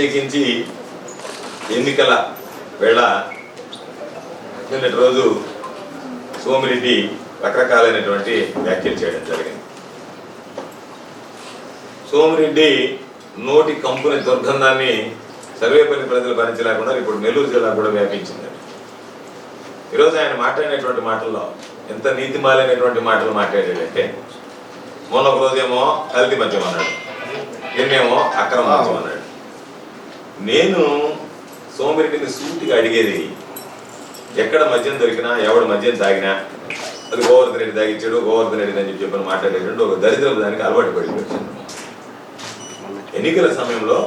ప్రత్యేకించి ఎన్నికల వేళ నిన్నటి రోజు సోమిరెడ్డి రకరకాలైనటువంటి వ్యాఖ్యలు చేయడం జరిగింది. సోమిరెడ్డి నోటి కంపుని దుర్గంధాన్ని సర్వేపల్లి ప్రజలు భరించలేకుండా ఇప్పుడు నెల్లూరు జిల్లా కూడా వ్యాపించింది. ఈరోజు ఆయన మాట్లాడినటువంటి మాటల్లో ఎంత నీతిమాలైనటువంటి మాటలు మాట్లాడాడంటే మొన్న ఒక రోజేమో కల్తీ మద్యం అన్నాడు. నిన్నేమో అక్రమ మద్యం అన్నాడు. నేను సోమిరెడ్డిని సూటిగా అడిగేది ఎక్కడ మద్యం దొరికినా ఎవడు మద్యం తాగినా అది గోవర్ధన్ రెడ్డి తాగిచ్చాడు గోవర్ధన్ రెడ్డి అని చెప్పి చెప్పని మాట్లాడేటప్పుడు ఒక దరిద్రం దానికి అలవాటు పడిపోయింది ఎన్నికల సమయంలో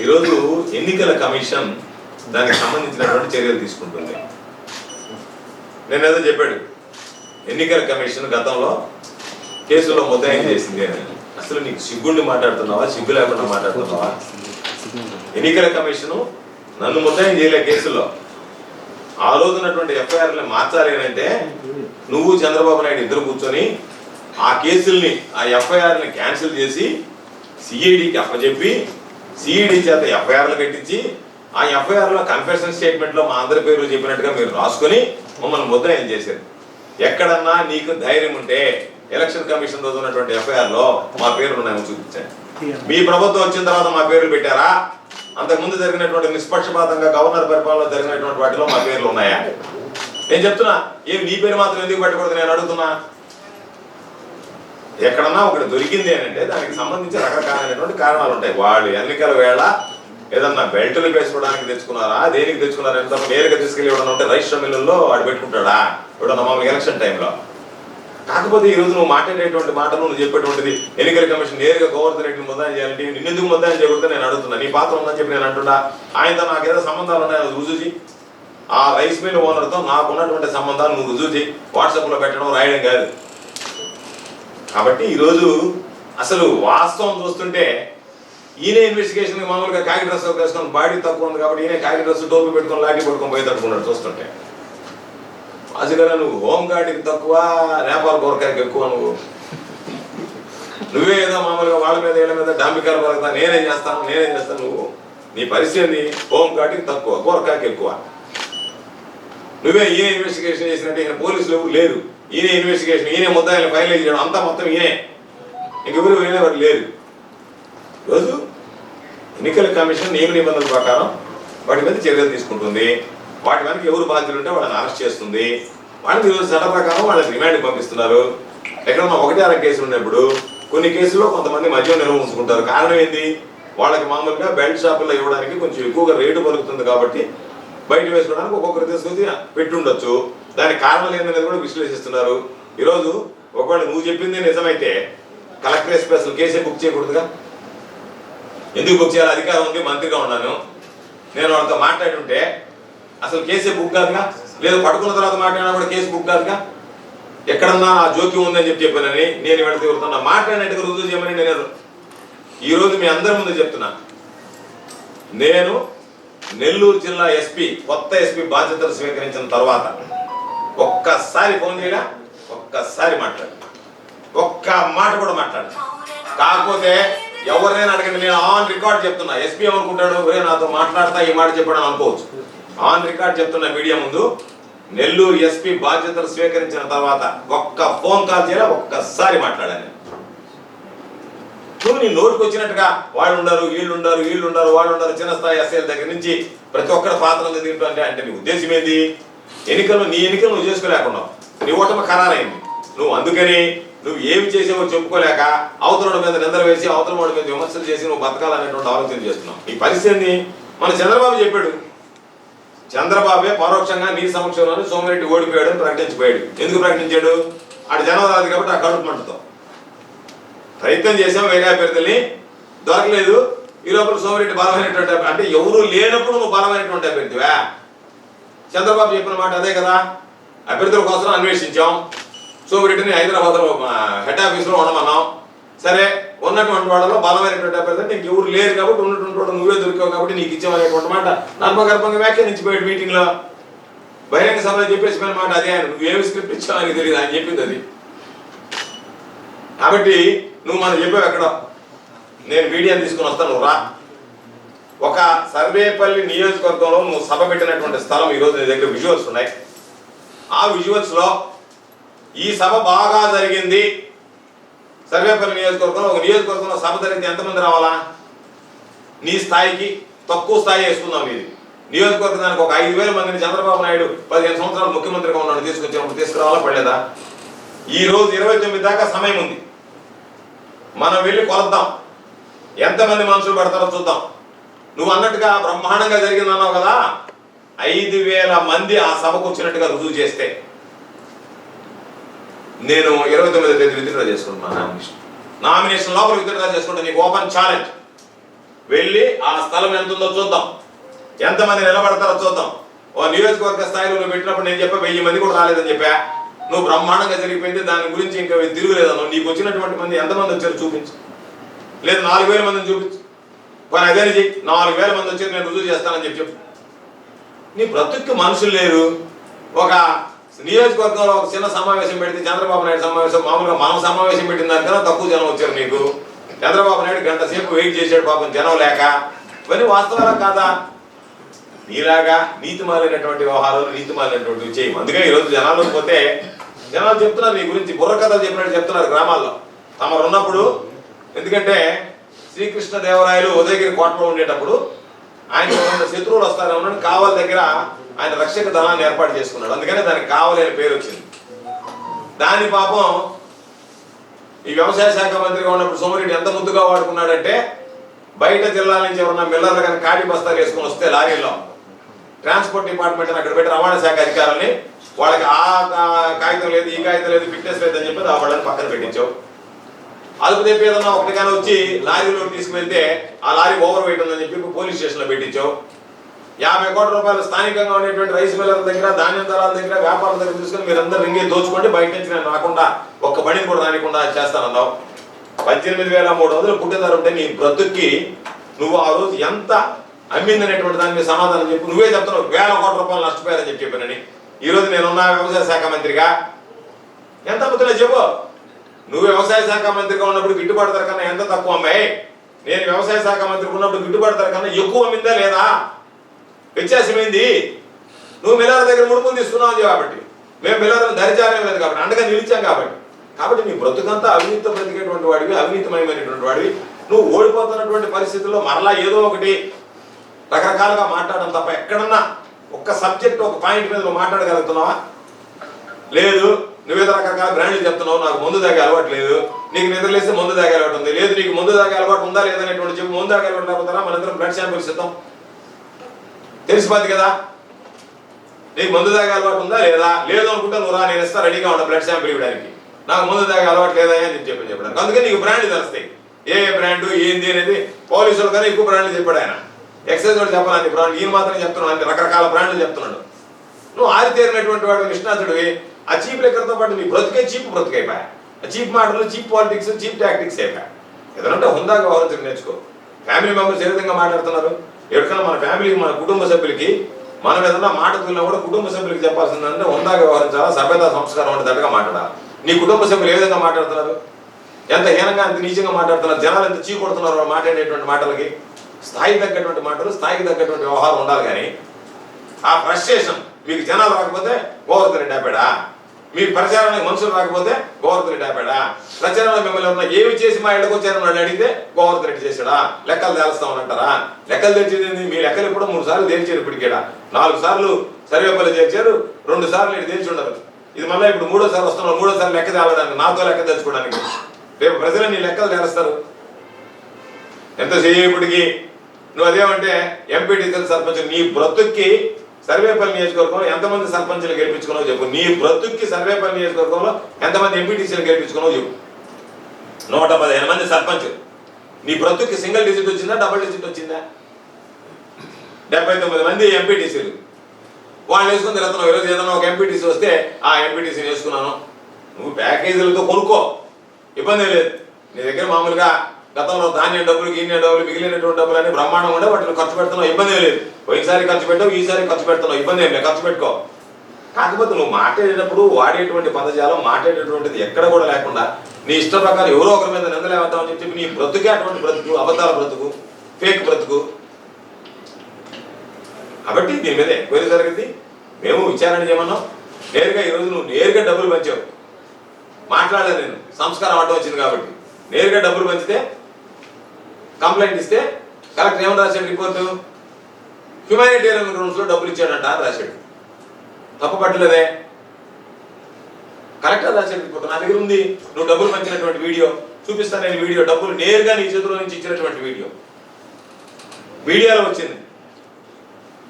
ఈరోజు ఎన్నికల కమిషన్ దానికి సంబంధించినటువంటి చర్యలు తీసుకుంటుంది. నేను ఏదో చెప్పాడు ఎన్నికల కమిషన్ గతంలో కేసులో ముద్దాయం చేసింది అని. అసలు నీకు సిగ్గుండి మాట్లాడుతున్నావా సిగ్గు లేకుండా మాట్లాడుతున్నావా? ఎన్నికల కమిషను నన్ను ముద్దాయం చేయలే కేసులో. ఆ రోజున్నటువంటి ఎఫ్ఐఆర్లు మార్చాలి అని అంటే నువ్వు చంద్రబాబు నాయుడు ఇద్దరు కూర్చొని ఆ కేసుల్ని ఆ ఎఫ్ఐఆర్ని క్యాన్సిల్ చేసి సిఐడికి అప్పచెప్పి సిఐడి చేత ఎఫ్ఐఆర్లు కట్టించి ఆ ఎఫ్ఐఆర్లో కన్ఫెషన్ స్టేట్మెంట్లో మా అందరి పేర్లు చెప్పినట్టుగా మీరు రాసుకొని మమ్మల్ని ముద్దాయం చేశారు. ఎక్కడన్నా నీకు ధైర్యం ఉంటే ఎలక్షన్ కమిషన్ రోజు ఉన్నటువంటి ఎఫ్ఐఆర్లో మా పేర్లు ఉన్నాయని చూపించాను. మీ ప్రభుత్వం వచ్చిన తర్వాత మా పేర్లు పెట్టారా? అంతకుముందు జరిగినటువంటి నిష్పక్షపాతంగా గవర్నర్ పరిపాలన జరిగినటువంటి వాటిలో మా పేర్లు ఉన్నాయా? నేను చెప్తున్నా ఏం నీ పేరు మాత్రం ఎందుకు పెట్టకూడదు నేను అడుగుతున్నా? ఎక్కడన్నా ఒకటి దొరికింది అని అంటే దానికి సంబంధించి రకరకాలైనటువంటి కారణాలు ఉంటాయి. వాళ్ళు ఎన్నికల వేళ ఏదన్నా బెల్టులు వేసుకోవడానికి తెచ్చుకున్నారా? దేనికి తెచ్చుకున్నారా? ఎంత నేరుగా తీసుకెళ్ళి ఇవ్వడం ఉంటే రైస్ మిల్లుల్లో వాడు పెట్టుకుంటాడా? ఇవ్వడం మామూలు ఎలక్షన్ టైంలో. కాకపోతే ఈ రోజు నువ్వు మాట్లాడేటువంటి మాటలు నువ్వు చెప్పేటువంటిది ఎన్నికల కమిషన్ నేరుగా గోవర్ధన్ రెడ్డిని ముద్దాయం చేయాలంటే నిన్నెందుకు ముద్దాయం చేయకూడదు నేను అడుగుతున్నా. నీ పాత్ర ఉందని చెప్పి నేను అంటున్నా. ఆయనతో నాకు ఏదో సంబంధాలు ఉన్నాయో రుజువు చేయి. ఆ రైస్ మిల్ ఓనర్తో నాకు ఉన్నటువంటి సంబంధాలు నువ్వు రుజువు చేయి వాట్సాప్లో పెట్టడం రాయడం కాదు. కాబట్టి ఈరోజు అసలు వాస్తవం చూస్తుంటే ఈయన ఇన్వెస్టిగేషన్ మామూలుగా కాకి డ్రెస్ వేసుకొని బాడీ తక్కువ ఉంది కాబట్టి ఈయన కాకి డ్రెస్ టోపీ పెట్టుకొని లాఠీ పెట్టుకొని పోయి తట్టుకున్నాడు చూస్తుంటే. అసలు నువ్వు హోమ్ గార్డ్కి తక్కువ నేపాల్ గోరకాయకి ఎక్కువ నువ్వు. నువ్వే ఏదో మామూలుగా వాళ్ళ మీద వీళ్ళ మీద డాంబికాలు పలుకుతా నేనేం చేస్తాను నేనేం చేస్తాను నువ్వు. నీ పరిస్థితి హోమ్ గార్డ్కి తక్కువ గోరకాయకి ఎక్కువ. నువ్వే ఈయన ఇన్వెస్టిగేషన్ చేసినట్టు ఈయన పోలీసులు ఎవరు లేరు. ఈయన ఇన్వెస్టిగేషన్ ఈయన ముద్దాయిలు ఫైనలైజ్ చేయడం అంతా మొత్తం ఈయనే. ఇంకెవరు వెళ్ళేవారు వారు లేరు. రోజు ఎన్నికల కమిషన్ నియమ నిబంధనల ప్రకారం వాటి మీద చర్యలు తీసుకుంటుంది. వాటి వెనక ఎవరు బాధ్యులు ఉంటే వాళ్ళని అరెస్ట్ చేస్తుంది. వాళ్ళని ఈరోజు చట్ట ప్రకారం వాళ్ళని రిమాండ్కి పంపిస్తున్నారు. ఎక్కడన్నా ఒకటి అర కేసులు ఉన్నప్పుడు కొన్ని కేసుల్లో కొంతమంది మద్యం నిల్వ ఉంచుకుంటారు కారణం ఏంది వాళ్ళకి మామూలుగా బెల్ట్ షాపుల్లో ఇవ్వడానికి కొంచెం ఎక్కువగా రేటు పలుకుతుంది కాబట్టి బయట వేసుకోవడానికి ఒక్కొక్కరు తీసుకొచ్చి పెట్టుండొచ్చు. దానికి కారణాలు ఏంటనేది కూడా విశ్లేషిస్తున్నారు. ఈరోజు ఒకవేళ నువ్వు చెప్పింది నిజమైతే కలెక్టర్ స్పెషల్ కేసే బుక్ చేయకూడదుగా? ఎందుకు బుక్ చేయాలి? అధికారం ఉంది మంత్రిగా ఉన్నాను. నేను వాళ్ళతో మాట్లాడుంటే అసలు కేసే బుక్ కాదుగా? లేదు పట్టుకున్న తర్వాత మాట్లాడినా కూడా కేసు బుక్ కాదుగా? ఎక్కడన్నా ఆ జోక్యం ఉందని చెప్పి చెప్పానని నేను వెళితే తీరుతున్నా మాట్లాడినట్టుగా రుజువు చేయమని నేను ఈరోజు మీ అందరి ముందు చెప్తున్నా. నేను నెల్లూరు జిల్లా ఎస్పీ కొత్త ఎస్పీ బాధ్యతలు స్వీకరించిన తర్వాత ఒక్కసారి ఫోన్ చేయడా? ఒక్కసారి మాట్లాడు. ఒక్క మాట కూడా మాట్లాడు. కాకపోతే ఎవరినైనా అడగండి నేను ఆన్ రికార్డ్ చెప్తున్నా. ఎస్పీ ఏమనుకుంటాడు? నాతో మాట్లాడతా ఈ మాట చెప్పాడని అనుకోవచ్చు. ఆన్ రికార్డ్ చెప్తున్న మీడియా ముందు నెల్లూరు ఎస్పీ బాధ్యతలు స్వీకరించిన తర్వాత ఒక్క ఫోన్ కాల్ చేయాలి ఒక్కసారి మాట్లాడాను నువ్వు నీ నోటికి వచ్చినట్టుగా వాళ్ళు ఉండరు వీళ్ళు ఉండరు వీళ్ళు ఉండరు వాళ్ళు ఉండరు చిన్న స్థాయి ఎస్ఐల దగ్గర నుంచి ప్రతి ఒక్కరి పాత్ర ఉంది అంటే నీ ఉద్దేశం ఏంది? ఎన్నికలు నీ ఎన్నికలు నువ్వు చేసుకోలేకున్నావు. నీ ఓటమి ఖరారైంది. నువ్వు అందుకని నువ్వు ఏమి చేసావో చెప్పుకోలేక అవతల మీద నిందలు వేసి అవతల వాడి మీద విమర్శలు చేసి నువ్వు బతకాలనేటువంటి ఆలోచన చేస్తున్నావు. ఈ పరిస్థితి మన చంద్రబాబు చెప్పాడు చంద్రబాబే పరోక్షంగా నీ సమక్షంలోనే సోమిరెడ్డి ఓడిపోయాడు అని ప్రకటించిపోయాడు. ఎందుకు ప్రకటించాడు? ఆడు జనవరాది కాబట్టి ఆ కడుపు మంటతో. ప్రయత్నం చేసాం వేరే అభ్యర్థుల్ని. దొరకలేదు. ఈ లోపల సోమిరెడ్డి బలమైనటువంటి అంటే ఎవరు లేనప్పుడు నువ్వు బలమైనటువంటి అభ్యర్థివా? చంద్రబాబు చెప్పిన మాట అదే కదా. అభ్యర్థుల కోసం అన్వేషించాం. సోమిరెడ్డిని హైదరాబాద్లో మా హెడ్ ఆఫీస్లో ఉండమన్నాం. సరే ఉన్నటువంటి వాళ్ళలో బలమైనటువంటి అభ్యర్థి నీకు ఎవరు లేరు కాబట్టి ఉన్నటువంటి వాడు నువ్వే దొరికావు కాబట్టి నీకు ఇచ్చామనేటువంటి మాట. నర్మగర్భంగా వ్యాఖ్యానించిపోయాడు మీటింగ్లో. బహిరంగ సభలో చెప్పేసిన మాట అదే ఆయన. నువ్వేమి స్క్రిప్ట్ ఇచ్చావు అని తెలియదు ఆయన చెప్పింది అది. కాబట్టి నువ్వు మనం చెప్పావు ఎక్కడ. నేను మీడియాని తీసుకుని వస్తాను రా. ఒక సర్వేపల్లి నియోజకవర్గంలో నువ్వు సభ పెట్టినటువంటి స్థలం ఈరోజు నీ దగ్గర విజువల్స్ ఉన్నాయి. ఆ విజువల్స్లో ఈ సభ బాగా జరిగింది. సర్వేపల్లి నియోజకవర్గంలో ఒక నియోజకవర్గంలో సభ జరిగితే ఎంతమంది రావాలా? నీ స్థాయికి తక్కువ స్థాయి వేసుకుందాం ఇది నియోజకవర్గానికి ఒక ఐదు వేల మందిని చంద్రబాబు నాయుడు పదిహేను సంవత్సరాలు ముఖ్యమంత్రిగా ఉన్నాడు తీసుకొచ్చినప్పుడు తీసుకురావాలా పడలేదా? ఈ రోజు ఇరవై తొమ్మిది దాకా సమయం ఉంది. మనం వెళ్ళి కొలద్దాం. ఎంతమంది మనుషులు పడతారో చూద్దాం. నువ్వు అన్నట్టుగా బ్రహ్మాండంగా జరిగిందన్నావు కదా? ఐదు వేల మంది ఆ సభకు వచ్చినట్టుగా రుజువు చేస్తే నేను ఇరవై తొమ్మిదో తేదీ విత్డ్రా చేసుకుంటున్నాను నామినేషన్. నామినేషన్ లోపల విత్డ్రా చేసుకుంటే నీకు ఓపెన్ ఛాలెంజ్ వెళ్ళి ఆ స్థలం ఎంత ఉందో చూద్దాం. ఎంతమంది నిలబడతారో చూద్దాం. ఓ నియోజకవర్గ స్థాయిలో నువ్వు పెట్టినప్పుడు నేను చెప్పా వెయ్యి మంది కూడా రాలేదని చెప్పా. నువ్వు బ్రహ్మాండంగా జరిగిపోయింది దాని గురించి ఇంకా తిరుగులేదను నీకు వచ్చినటువంటి మంది ఎంతమంది వచ్చారో చూపించు. లేదు నాలుగు వేల మందిని చూపించు. కానీ అదే చెయ్యి. నాలుగు వేల మంది వచ్చారు నేను రుజువు చేస్తానని చెప్పి చెప్పు. నీ బ్రతుక్కి మనుషులు లేరు. ఒక నియోజకవర్గంలో ఒక చిన్న సమావేశం పెడితే చంద్రబాబు నాయుడు సమావేశం మామూలుగా మనం సమావేశం పెట్టిన దానికన్నా తక్కువ జనం వచ్చారు నీకు. చంద్రబాబు నాయుడు గంట సేపు వెయిట్ చేశాడు పాపం జనం లేక. ఇవన్నీ వాస్తవాలు కాదా? నీలాగా నీతి మాలినటువంటి వ్యవహారాలు నీతి మాలినటువంటివి చేయం అందుకే ఈరోజు జనాలు పోతే జనాలు చెప్తున్నారు నీ గురించి బుర్రకథలు చెప్పినట్టు చెప్తున్నారు గ్రామాల్లో. తమరు ఉన్నప్పుడు ఎందుకంటే శ్రీకృష్ణ దేవరాయలు ఉదయగిరి కోటలో ఉండేటప్పుడు ఆయన శత్రువులు వస్తారేమో ఉన్నాడు దగ్గర ఆయన రక్షక దళాన్ని ఏర్పాటు చేసుకున్నాడు. అందుకనే దానికి కావాలని పేరు వచ్చింది. దాని పాపం ఈ వ్యవసాయ శాఖ మంత్రిగా ఉన్నప్పుడు సోమరెడ్డి ఎంత ముద్దుగా వాడుకున్నాడంటే బయట జిల్లాల నుంచి ఎవరన్నా మిల్లర్లు కానీ ఖాళీ బస్తాలు వేసుకొని వస్తే లారీలో ట్రాన్స్పోర్ట్ డిపార్ట్మెంట్ అని అక్కడ పెట్టి రవాణా శాఖ అధికారుల్ని వాళ్ళకి ఆ కాగితం లేదు ఈ కాగితం లేదు ఫిట్నెస్ లేదు అని చెప్పి ఆ వాళ్ళని పక్కన పెట్టించావు అదుపు తెప్పి ఏదన్నా ఒకటిగానే వచ్చి లారీలో తీసుకువెళ్తే ఆ లారీ ఓవర్ వెయిట్ ఉందని చెప్పి పోలీస్ స్టేషన్లో పెట్టించావు యాభై కోట్ల రూపాయలు స్థానికంగా ఉండేటువంటి రైస్ మిల్లర్ల దగ్గర ధాన్యం దళాల దగ్గర వ్యాపారం దగ్గర తీసుకొని మీరందరూ రింగి దోచుకోండి. బయట నుంచి నేను రాకుండా ఒక్క బడిని కూడా రానికుండా చేస్తానన్నావు. పద్దెనిమిది వేల మూడు వందలు పుట్టేదారు ఉంటే నీ బ్రతుక్కి నువ్వు ఆ రోజు ఎంత అమ్మిందనేటువంటి దాని మీద సమాధానం చెప్పు. నువ్వే చెప్తున్నావు వేల కోట్ల రూపాయలు నష్టపోయారని చెప్పి చెప్పానని ఈ రోజు నేనున్నా వ్యవసాయ శాఖ మంత్రిగా. ఎంత అమ్ముతున్నా చెప్పు. నువ్వు వ్యవసాయ శాఖ మంత్రిగా ఉన్నప్పుడు గిట్టుబాటు ధర కన్నా ఎంత తక్కువ అమ్మాయి? నేను వ్యవసాయ శాఖ మంత్రి ఉన్నప్పుడు గిట్టుబాటు ధర కన్నా ఎక్కువ అమ్మిందా లేదా? వ్యత్యాసమైంది? నువ్వు మిల్లర్ దగ్గర ముడుపులు తీసుకున్నావు కాబట్టి మేము మిల్లర్ని దరిచారం లేదు కాబట్టి అండగా నిలిచాం కాబట్టి. కాబట్టి నీ బ్రతుకంతా అవినీతితో బ్రతికేటువంటి వాడివి అవినీతమయమైనటువంటి వాడివి. నువ్వు ఓడిపోతున్నటువంటి పరిస్థితుల్లో మరలా ఏదో ఒకటి రకరకాలుగా మాట్లాడడం తప్ప ఎక్కడన్నా ఒక్క సబ్జెక్ట్ ఒక పాయింట్ మీద నువ్వు మాట్లాడగలుగుతున్నావా? లేదు. నువ్వేదో రకరకాల బ్రాండ్లు చెప్తున్నావు నాకు ముందు తాగే అలవాటు లేదు. నీకు నిద్రలేస్తే ముందు తాగే అలవాటు ఉంది. లేదు నీకు ముందు తాగే అలవాటు ఉందా లేదనేటువంటి చెప్పి ముందు తాగే అలవాటు లేకపోతే మన ఇద్దరం బ్లడ్ శాంపిల్స్ ఇద్దాం తెలిసిపోద్ది కదా? నీకు మందు తాగే అలవాటు ఉందా లేదా? లేదు అనుకుంటే నువ్వు రా నేను ఇస్తా రెడీగా ఉన్నా బ్లడ్ శాంపిల్ ఇవ్వడానికి. నాకు మందు తాగే అలవాటు లేదా అని చెప్పి చెప్పి చెప్పడానికి. అందుకే నీకు బ్రాండ్ తెలుస్తాయి. ఏ ఏ బ్రాండ్ ఏంది అనేది పోలీసులు కానీ ఎక్కువ బ్రాండ్లు చెప్పాడు ఆయన. ఎక్సైజ్ కూడా చెప్పాలని బ్రాండ్ ఈయన మాత్రం చెప్తున్నాడు అంటే రకరకాల బ్రాండ్లు చెప్తున్నాడు. నువ్వు ఆరితేరినటువంటి వాడు నిష్ణాతుడివి ఆ చీప్ లెక్కలతో పాటు నీ బ్రతికే చీప్ బ్రతుకైపోయా. ఆ చీప్ మాటలు చీప్ పాలిటిక్స్ చీప్ టాక్టిక్స్ అయిపోయా. ఏదంటే హుందాగా వ్యవహరించడం నేర్చుకో. ఫ్యామిలీ మెంబర్స్ ఏ విధంగా మాట్లాడుతున్నారు? ఎవరికైనా మన ఫ్యామిలీకి మన కుటుంబ సభ్యులకి మనం ఏదన్నా మాట తిన్నా కూడా కుటుంబ సభ్యులకి చెప్పాల్సిందంటే ఉందా వ్యవహరించాలా సభ్యత సంస్కారం ఉండేటట్టుగా మాట్లాడాలి. నీ కుటుంబ సభ్యులు ఏ విధంగా మాట్లాడుతున్నారు? ఎంత హీనంగా అంత నీచంగా మాట్లాడుతున్నారు? జనాలు ఎంత చీ కొడుతున్నారు మాట్లాడేటువంటి మాటలకి? స్థాయి తగ్గటువంటి మాటలు స్థాయికి తగ్గటువంటి వ్యవహారం ఉండాలి కానీ ఆ ఫ్రస్ట్రేషన్ మీకు జనాలు రాకపోతే గోవర్ధన్ రెడ్డి ఆపాడా మీ ప్రచారానికి మనుషులు రాకపోతే గోవర్ధన్ రెడ్డి ఆపాడా? ప్రచారంలో మిమ్మల్ని ఉన్న ఏమి చేసి మా ఇళ్ళకి వచ్చారని వాళ్ళు అడిగితే గోవర్ధన్ రెడ్డి చేశాడా? లెక్కలు తేలుస్తామని లెక్కలు తెచ్చేది మీ లెక్కలు ఇప్పుడు మూడు సార్లు తేల్చారు ఇప్పటికేడా? నాలుగు సార్లు సర్వేపల్లి చేర్చారు రెండు సార్లు ఇటు తేల్చి ఉండరు. ఇది మళ్ళీ ఇప్పుడు మూడోసారి వస్తున్నాం మూడోసారి లెక్క తేలడానికి నాతో లెక్క తెచ్చుకోవడానికి. రేపు ప్రజలు నీ లెక్కలు తేలుస్తారు. ఎంతసేపటికి నువ్వు అదేమంటే ఎంపీటీసీల సర్పంచ్ నీ బ్రతుక్కి సర్వేపల్లి నియోజకవర్గంలో ఎంతమంది సర్పంచ్లు గెలిపించుకున్నావు చెప్పు. నీ బ్రతుక్కి సర్వేపల్లి నియోజకవర్గంలో ఎంతమంది ఎంపీటీసీలు గెలిపించుకున్నావు చెప్పు. నూట పదిహేను మంది సర్పంచ్ నీ బ్రతుక్కి సింగిల్ డిజిట్ వచ్చిందా డబుల్ డిజిట్ వచ్చిందా? డెబ్బై తొమ్మిది మంది ఎంపీటీసీలు. వాళ్ళు వేసుకుని తిరుగుతున్నావు ఈరోజు ఏదైనా ఒక ఎంపీటీసీ వస్తే ఆ ఎంపీటీసీ వేసుకున్నాను. నువ్వు ప్యాకేజీలతో కొనుక్కో. ఇబ్బంది లేదు. నీ దగ్గర మామూలుగా గతంలో ధాన్యం డబ్బులు గిన్నె డబ్బులు మిగిలినటువంటి డబ్బులు అని బ్రహ్మాండం ఉండే వాటిని ఖర్చు పెడుతున్నావు ఇబ్బంది లేదు. పోయినసారి ఖర్చు పెట్టావు ఈసారి ఖర్చు పెడుతున్నావు ఇబ్బంది ఏం లేదు ఖర్చు పెట్టుకో. కాకపోతే నువ్వు మాట్లాడేటప్పుడు వాడేటువంటి పదజాలం మాట్లాడేటువంటిది ఎక్కడ కూడా లేకుండా నీ ఇష్ట ప్రకారం ఎవరో ఒకరి మీద నిందలేవద్దామని చెప్పి నీ బ్రతుకే అటువంటి బ్రతుకు అబద్ధాల బ్రతుకు ఫేక్ బ్రతుకు. కాబట్టి దీని మీద ఎంక్వైరీ జరిగింది. మేము విచారణ చేయమన్నాం. నేరుగా ఈరోజు నువ్వు నేరుగా డబ్బులు పంచావు. మాట్లాడలేదు నేను. సంస్కారం అడ్డం వచ్చింది కాబట్టి. నేరుగా డబ్బులు పంచితే కంప్లైంట్ ఇస్తే కలెక్టర్ ఏమని రాశాడు రిపోర్టు? హ్యుమానిటేరియన్ గ్రౌండ్స్లో డబ్బులు ఇచ్చాడంట అని రాశాడు. తప్పు పట్టలేదే? కలెక్టర్ రాశాడు రిపోర్ట్. నా దగ్గర ఉంది. నువ్వు డబ్బులు పంచినటువంటి వీడియో. చూపిస్తాను నేను వీడియో. డబ్బులు నేరుగా నీ చేతిలో నుంచి ఇచ్చినటువంటి వీడియో. మీడియాలో వచ్చింది.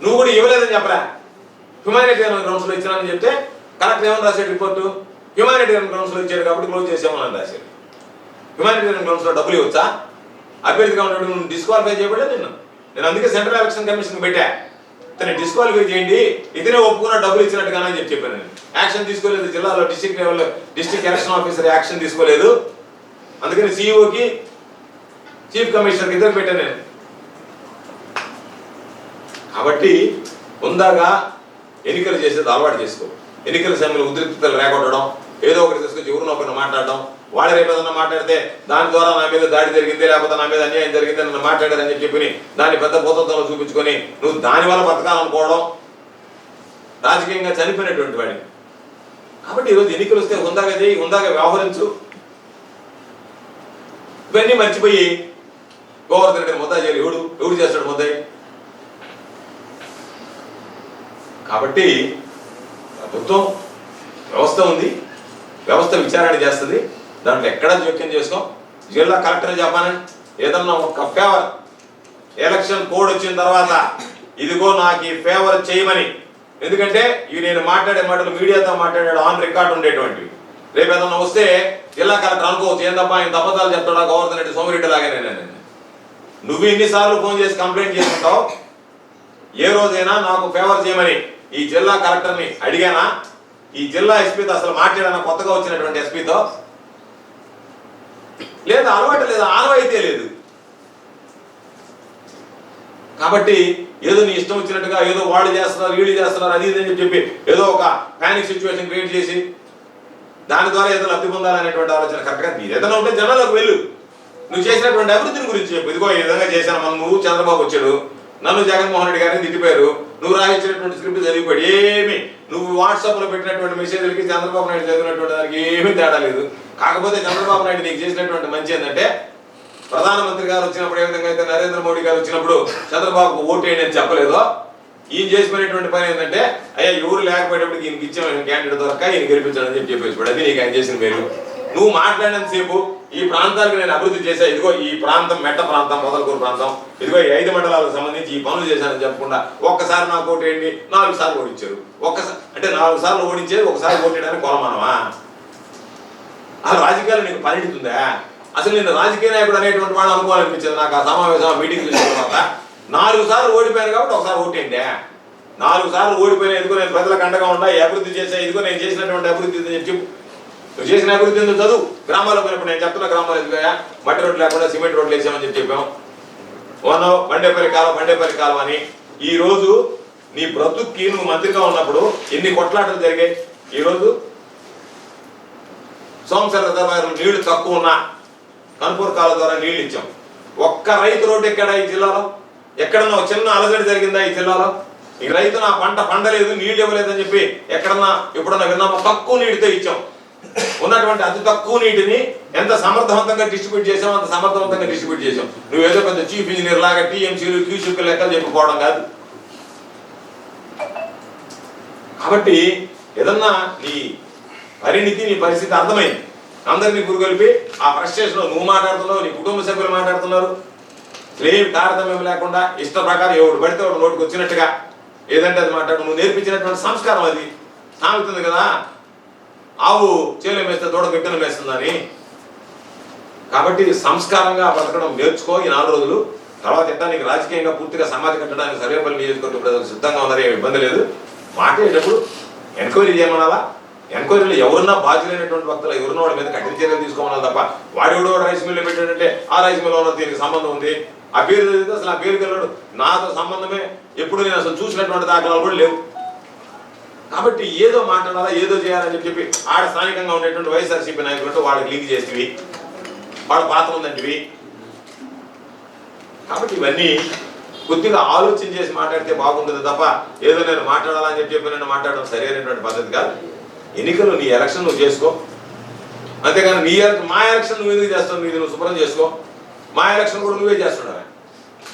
నువ్వు కూడా ఇవ్వలేదని చెప్పరా హ్యుమానిటేరియన్ గ్రౌండ్స్లో ఇచ్చినానని చెప్తే కలెక్టర్ ఏమని రాశాడు రిపోర్టు? హ్యుమానిటేరియన్ గ్రౌండ్స్లో ఇచ్చాడు కాబట్టి క్లోజ్ చేసామని రాశాడు. హ్యుమానిటేరియన్ గ్రౌండ్స్లో డబ్బులు ఇవ్వచ్చా? అభ్యర్థిగా ఉన్నాడు నువ్వు డిస్క్వాలిఫై చేయబడే నిన్ను నేను అందుకే సెంట్రల్ ఎలక్షన్ కమిషన్ పెట్టా. ఇతను డిస్క్వాలిఫై చేయండి ఇతనే ఒప్పుకున్న డబ్బులు ఇచ్చినట్టుగానే చెప్పి చెప్పాను నేను. యాక్షన్ తీసుకోలేదు జిల్లాలో district level district election officer action తీసుకోలేదు. అందుకని సీఈఓకి చీఫ్ కమిషనర్కి ఇద్దరు పెట్టాను నేను. కాబట్టి ఉందాగా ఎన్నికలు చేసేది అలవాటు చేసుకో. ఎన్నికల సమయంలో ఉద్రిక్తతలు రేగొట్టడం ఏదో ఒకటి తీసుకొచ్చి ఎవరినొకరిని మాట్లాడడం వాడు రేపు ఏదన్నా మాట్లాడితే దాని ద్వారా నా మీద దాడి జరిగింది లేకపోతే నా మీద అన్యాయం జరిగింది నన్ను మాట్లాడారని చెప్పి దాన్ని పెద్ద భూతత్వంలో చూపించుకొని నువ్వు దాని వల్ల బతకాలనుకోవడం రాజకీయంగా చనిపోయినటువంటి వాడిని. కాబట్టి ఈరోజు ఎన్నికలు వస్తే హుందాగా చేయి హుందాగా వ్యవహరించు. ఇవన్నీ మర్చిపోయి గోవర్ధన్ రెడ్డి ముద్దా చేయాలి. ఎవడు? ఎవడు చేస్తాడు ముద్దాయి? కాబట్టి ప్రభుత్వం వ్యవస్థ ఉంది వ్యవస్థ విచారణ చేస్తుంది. దాంట్లో ఎక్కడ జోక్యం చేసుకో? జిల్లా కలెక్టర్ చెప్పాను ఏదన్నా ఒక ఫేవర్ ఎలక్షన్ కోడ్ వచ్చిన తర్వాత ఇదిగో నాకు ఈ ఫేవర్ చేయమని. ఎందుకంటే ఇవి నేను మాట్లాడే మాటలు మీడియాతో మాట్లాడాడు ఆన్ రికార్డ్ ఉండేటువంటివి రేపు ఏదన్నా వస్తే జిల్లా కలెక్టర్ అనుకోవచ్చు. ఏందబ్బా ఆయన అబద్ధాలు చెప్తాడా? గోవర్ధన్ రెడ్డి సోమిరెడ్డి లాగానే నేను నువ్వు ఎన్నిసార్లు ఫోన్ చేసి కంప్లైంట్ చేసుకుంటావు? ఏ రోజైనా నాకు ఫేవర్ చేయమని. ఈ జిల్లా కలెక్టర్ని అడిగానా? ఈ జిల్లా ఎస్పీతో అసలు మాట్లాడానా? కొత్తగా వచ్చినటువంటి ఎస్పీతో? లేదు అలవాటు లేదు ఆనవాయితీ లేదు. కాబట్టి ఏదో నీ ఇష్టం వచ్చినట్టుగా ఏదో వాళ్ళు చేస్తున్నారు వీళ్ళు చేస్తున్నారు అది ఇది అని చెప్పి ఏదో ఒక ప్యానిక్ సిచ్యువేషన్ క్రియేట్ చేసి దాని ద్వారా ఏదో లబ్ధి పొందాలనేటువంటి ఆలోచన కరెక్ట్గా నీది ఏదైనా ఉంటే జనాలకు వెళ్ళు. నువ్వు చేసినటువంటి అభివృద్ధిని గురించి చెప్పు. ఇదిగో ఈ విధంగా చేశాను. మనం నువ్వు చంద్రబాబు వచ్చాడు. నన్ను జగన్మోహన్ రెడ్డి గారిని తిట్టిపోయారు. నువ్వు రాయించినటువంటి స్క్రిప్ట్ చదివిపోయాడు. ఏమి. నువ్వు వాట్సాప్లో పెట్టినటువంటి మెసేజ్లకి చంద్రబాబు నాయుడు చదివినటువంటి దానికి ఏమీ తేడా లేదు. కాకపోతే చంద్రబాబు నాయుడు నీకు చేసినటువంటి మంచి ఏంటంటే ప్రధానమంత్రి గారు వచ్చినప్పుడు ఏ విధంగా అయితే నరేంద్ర మోడీ గారు వచ్చినప్పుడు చంద్రబాబుకు ఓటేయండి అని చెప్పలేదో ఈయన చేసిపోయినటువంటి పని ఏంటంటే అయ్యా ఎవరు లేకపోయేటప్పుడు ఈయనకి ఇచ్చిన క్యాండిడేట్ దొరక ఈయన గెలిపించాడని చెప్పి చెప్పేసి అది నీకు ఆయన చేసిన పేరు నువ్వు మాట్లాడినంతసేపు ఈ ప్రాంతానికి నేను అభివృద్ధి చేశా ఇదిగో ఈ ప్రాంతం మెట్ట ప్రాంతం మొదలకూరు ప్రాంతం ఇదిగో ఈ ఐదు మండలాలకు సంబంధించి ఈ పనులు చేశానని చెప్పకుండా ఒక్కసారి నాకు ఓటేయండి నాలుగు సార్లు ఓడించారు ఒక్కసారి అంటే నాలుగు సార్లు ఓడించేది ఒకసారి ఓటేయడానికి కొలమానమా? ఆ రాజకీయాలు నీకు పరిణితుందా అసలు నేను రాజకీయ నాయకుడు అనేటువంటి వాడు అనుకోవాలనిపించింది నాకు ఆ సమావేశం మీటింగ్ తర్వాత. నాలుగు సార్లు ఓడిపోయాను కాబట్టి ఒకసారి ఓటేయండి. నాలుగు సార్లు ఓడిపోయిన ఎందుకు నేను ప్రజలకు అండగా ఉండా అభివృద్ధి చేసే ఇదిగో నేను చేసినటువంటి అభివృద్ధి ఇది చెప్పి. నువ్వు చేసిన అభివృద్ధి ఎందుకు చదువు? గ్రామాల్లో పోయినప్పుడు నేను చెప్తున్న గ్రామాలు ఎందుకయా మట్టి రోడ్లు లేకుండా సిమెంట్ రోడ్లు వేసామని చెప్పి చెప్పాం. వన్ బండేపల్లి కాలం బండేపల్లి కాలం అని. ఈ రోజు నీ బ్రతుక్కి నువ్వు మంత్రిగా ఉన్నప్పుడు ఎన్ని కొట్లాటలు జరిగాయి? ఈ రోజు సోమశర నీళ్ళు తక్కువ ఉన్నా కనుపూర్ కాల ద్వారా నీళ్ళు ఇచ్చాం. ఒక్క రైతు రోడ్డు ఎక్కడ ఈ జిల్లాలో? ఎక్కడన్నా ఒక చిన్న అలజడి జరిగిందా ఈ జిల్లాలో? ఈ రైతు నా పంట పండలేదు నీళ్ళు ఇవ్వలేదని చెప్పి ఎక్కడన్నా ఎప్పుడన్నా విన్నామో? తక్కువ నీటితో ఇచ్చాం. ఉన్నటువంటి అతి తక్కువ నీటిని ఎంత సమర్థవంతంగా డిస్ట్రిబ్యూట్ చేసాం అంత సమర్థవంతంగా డిస్ట్రిబ్యూట్ చేసాం నువ్వు ఏదో పెద్ద చీఫ్ ఇంజనీర్ లాగా టీఎంసీలు క్యూసీపీ లెక్కలు చెప్పుకోవడం కాదు. కాబట్టి ఏదన్నా నీ పరిణితి నీ పరిస్థితి అర్థమైంది. అందరినీ గురుగొలిపి ఆ ఫ్రస్ట్రేషన్లో నువ్వు మాట్లాడుతున్నావు నీ కుటుంబ సభ్యులు మాట్లాడుతున్నారు. ఏం తారతమ్యం లేకుండా ఇష్ట ప్రకారం ఎవడు పడితే వాడు నోటికి వచ్చినట్టుగా. ఏదంటే అది మాట్లాడు నువ్వు నేర్పించినటువంటి సంస్కారం అది. సాగుతుంది కదా? ఆవు చేలు మేస్తే దూడ గట్టిన మేస్తుందని. కాబట్టి సంస్కారంగా బతకడం నేర్చుకో ఈ నాలుగు రోజులు. తర్వాత ఎట్లా నీకు రాజకీయంగా పూర్తిగా సమాధి కట్టడానికి సర్వేపల్లి నియోజకవర్గ ప్రజలు సిద్ధంగా ఉన్నారే ఇబ్బంది లేదు. మాట్లాడేటప్పుడు ఎంక్వైరీ చేయమనాలా ఎంక్వైరీలో ఎవరున్నా బాధ్యులైనటువంటి భక్తులు ఎవరున్నా వాడి మీద కఠిన చర్యలు తీసుకోవాలి తప్ప వాడెవడో రైస్ మిల్లు పెట్టాడంటే ఆ రైస్ మిల్ వాళ్ళ దీనికి సంబంధం ఉంది. ఆ పేరు తెలియదు అసలు ఆ పేరు వెళ్ళాడు నాతో సంబంధమే ఎప్పుడు నేను అసలు చూసినటువంటి దాఖలాలు కూడా లేవు. కాబట్టి ఏదో మాట్లాడాలా ఏదో చేయాలని చెప్పి ఆడ స్థానికంగా ఉండేటువంటి వైఎస్ఆర్సీపీ నాయకులతో వాళ్ళకి లీక్ చేసేవి వాళ్ళ పాత్ర ఉందంటివి. కాబట్టి ఇవన్నీ కొద్దిగా ఆలోచన చేసి మాట్లాడితే బాగుంటుంది తప్ప ఏదో నేను మాట్లాడాలని చెప్పి చెప్పి నేను మాట్లాడడం సరైనటువంటి పద్ధతి కాదు. ఎన్నికలు నీ ఎలక్షన్ నువ్వు చేసుకో. అంతేగాని నీ ఎలక్షన్ మా ఎలక్షన్ నువ్వు ఎందుకు చేస్తావు? నీది నువ్వు శుభ్రం చేసుకో. మా ఎలక్షన్ కూడా నువ్వే చేస్తున్నావు.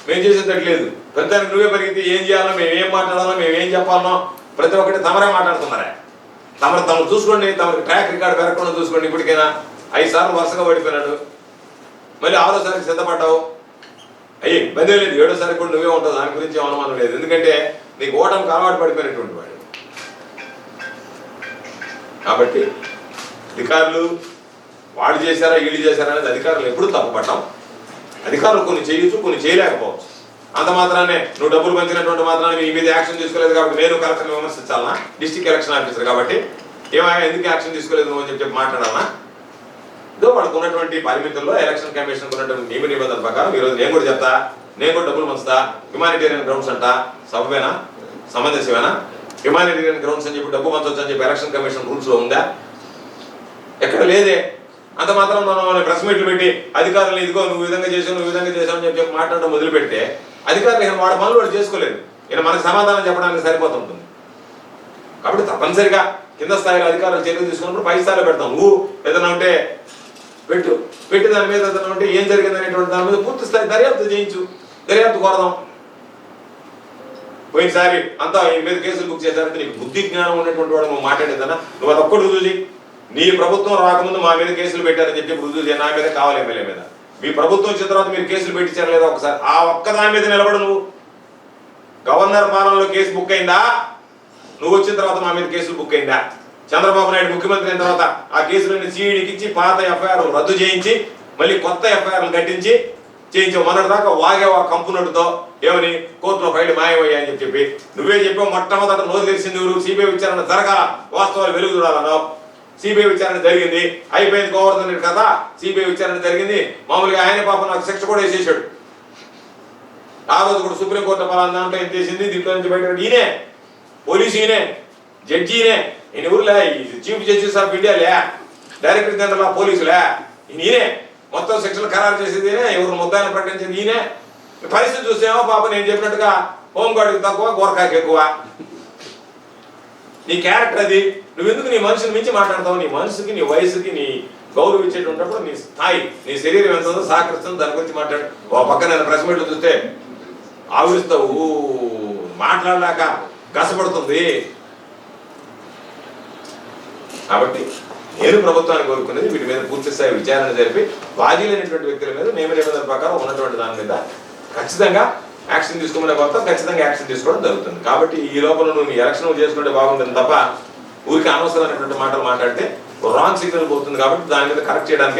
మేము చేసేటట్లేదు ప్రతిదానికి నువ్వే పరిగెత్తి ఏం చేయాలో మేము ఏం మాట్లాడాలో మేము ఏం చెప్పాలనో ప్రతి ఒక్కటి తమరే మాట్లాడుతున్నారా. తమరు తమరు చూసుకోండి తమరికి ట్రాక్ రికార్డ్ పెరగకుండా చూసుకోండి ఇప్పటికైనా. ఐదు సార్లు వరుసగా ఓడిపోయినాడు. మళ్ళీ ఆరోసారికి సిద్ధపడ్డావు. అయ్యి ఇబ్బంది లేదు. ఏడోసారి కూడా నువ్వే ఉంటావు. దాని గురించి ఏం అనుమానం లేదు. ఎందుకంటే నీకు ఓటమికి అలవాటు పడిపోయినటువంటి వాడు. కాబట్టి అధికారులు వాళ్ళు చేశారా వీళ్ళు చేశారా అనేది అధికారులు ఎప్పుడు తప్పుపడ్డాం అధికారులు కొన్ని చేయొచ్చు కొన్ని చేయలేకపోవచ్చు. అంత మాత్రానే నువ్వు డబ్బులు పంచినటువంటి మాత్రాన్ని మీ మీద యాక్షన్ తీసుకోలేదు కాబట్టి నేను కలెక్టర్ విమర్శించాలా? డిస్ట్రిక్ట్ ఎలక్షన్ ఆఫీసర్ కాబట్టి ఏమైనా ఎందుకు యాక్షన్ తీసుకోలేదు నువ్వు అని చెప్పి మాట్లాడాలా? ఇదో వాళ్ళకు ఉన్నటువంటి పరిమితుల్లో ఎలక్షన్ కమిషన్ ఉన్నటువంటి నియమ నిబంధన ప్రకారం ఈరోజు నేను కూడా చెప్తా నేను కూడా డబ్బులు పంచుతా హ్యుమానిటేరియన్ గ్రౌండ్స్ అంట సభవేనా సమంజసమేనా హ్యుమానిటేరియన్ గ్రౌండ్స్ అని చెప్పి డబ్బు పంచవచ్చు అని చెప్పి ఎలక్షన్ కమిషన్ రూల్స్లో ఉందా? ఎక్కడ లేదే. అంత మాత్రం మనం ప్రెస్ మీట్లు పెట్టి అధికారులు ఇదిగో నువ్వు విధంగా చేసావు నువ్వు విధంగా చేసావు అని చెప్పి మాట్లాడడం మొదలు పెడితే అధికారులు ఇక వాడి పనులు వాడు చేసుకోలేదు ఈయన మనకు సమాధానం చెప్పడానికి సరిపోతుంటుంది. కాబట్టి తప్పనిసరిగా కింద స్థాయిలో అధికారులు చర్యలు తీసుకున్నప్పుడు పై స్థాయిలో పెడతాం. నువ్వు ఏదైనా ఉంటే పెట్టు. పెట్టి దాని మీద ఏదైనా ఉంటే ఏం జరిగింది అనేటువంటి దాని మీద పూర్తి స్థాయి దర్యాప్తు చేయించు. దర్యాప్తు కోరదాం. పోయినసారి అంతా ఈ మీద కేసులు బుక్ చేశారంటే నీకు బుద్ధి జ్ఞానం ఉన్నటువంటి వాడు నువ్వు మాట్లాడేదన్నా? నువ్వు అది ఒక్కటి రుజువు చేయి. నీ ప్రభుత్వం రాకముందు మా మీద కేసులు పెట్టారని చెప్పి రుజువు చేయ నా మీద కావాలి ఎమ్మెల్యే మీద. మీ ప్రభుత్వం వచ్చిన తర్వాత మీరు కేసులు పెట్టించారు లేదా ఒకసారి? ఆ ఒక్క దాని మీద నిలబడు నువ్వు. గవర్నర్ పాలనలో కేసు బుక్ అయిందా? నువ్వు వచ్చిన తర్వాత మా మీద కేసులు బుక్ అయిందా? చంద్రబాబు నాయుడు ముఖ్యమంత్రి అయిన తర్వాత ఆ కేసులన్నీ సిఈడికి ఇచ్చి పాత ఎఫ్ఐఆర్ రద్దు చేయించి మళ్ళీ కొత్త ఎఫ్ఐఆర్లు కట్టించి చేయించావు మొన్నటి దాకా వాగేవా కంపునట్టుతో ఏమని కోర్టులో ఫైల్ మాయమయ్యా అని చెప్పి. నువ్వే చెప్పావు మొట్టమొదట నోరు తెలిసింది ఎవరు? సిబిఐ విచారణ జరగాల వాస్తవాలు వెలుగు చూడాలన్నావు. సిబిఐ విచారణ జరిగింది. అయిపోయింది గోవర్ధన్ రెడ్డి కదా సిబిఐ విచారణ జరిగింది. మామూలుగా ఆయన పాప నాకు శిక్ష కూడా వేసేసాడు ఆ రోజు కూడా సుప్రీంకోర్టు పలానా దాంట్లో ఏం చేసింది? దీంట్లో నుంచి బయట ఈయనే పోలీసు ఈయనే జడ్జి ఈయనే. ఈయన ఊర్లే చీఫ్ జస్టిస్ ఆఫ్ ఇండియా లే. డైరెక్టర్ జనరల్ ఆఫ్ పోలీసులే. ఈయనే. మొత్తం శిక్షలు ఖరారు చేసేది ఎవరు ముద్దాన్ని ప్రకటించింది ఈయనే. పరిస్థితి చూసేమో పాప నేను చెప్పినట్టుగా హోంగార్డుకి తక్కువ గోర్ఖాకి ఎక్కువ. నీ క్యారెక్టర్ అది. నువ్వు ఎందుకు నీ మనిషిని మించి మాట్లాడతావు? నీ మనసుకి నీ వయసుకి నీ గౌరవించేటప్పుడు నీ స్థాయి నీ శరీరం ఎంత ఉందో సహకరిస్తుందో దాని గురించి మాట్లాడు. ఓ పక్క నేను ప్రెస్ మీట్లు చూస్తే ఆవిస్తావు మాట్లాడలేక గసపడుతుంది. కాబట్టి నేను ప్రభుత్వాన్ని కోరుకునేది వీటి మీద పూర్తి స్థాయి విచారణ జరిపి బాధ్యులైనటువంటి వ్యక్తుల మీద నియమ నిబంధనల ప్రకారం ఉన్నటువంటి దాని మీద ఖచ్చితంగా యాక్షన్ తీసుకోమనే కొత్త ఖచ్చితంగా యాక్షన్ తీసుకోవడం జరుగుతుంది. కాబట్టి ఈ లోపల నువ్వు ఎలక్షన్ చేసుకుంటే బాగుంటుంది తప్ప ఊరికి అనవసరమైనటువంటి మాటలు మాట్లాడితే రాంగ్ సిగ్నల్ పోతుంది కాబట్టి దాని మీద కరెక్ట్ చేయడానికి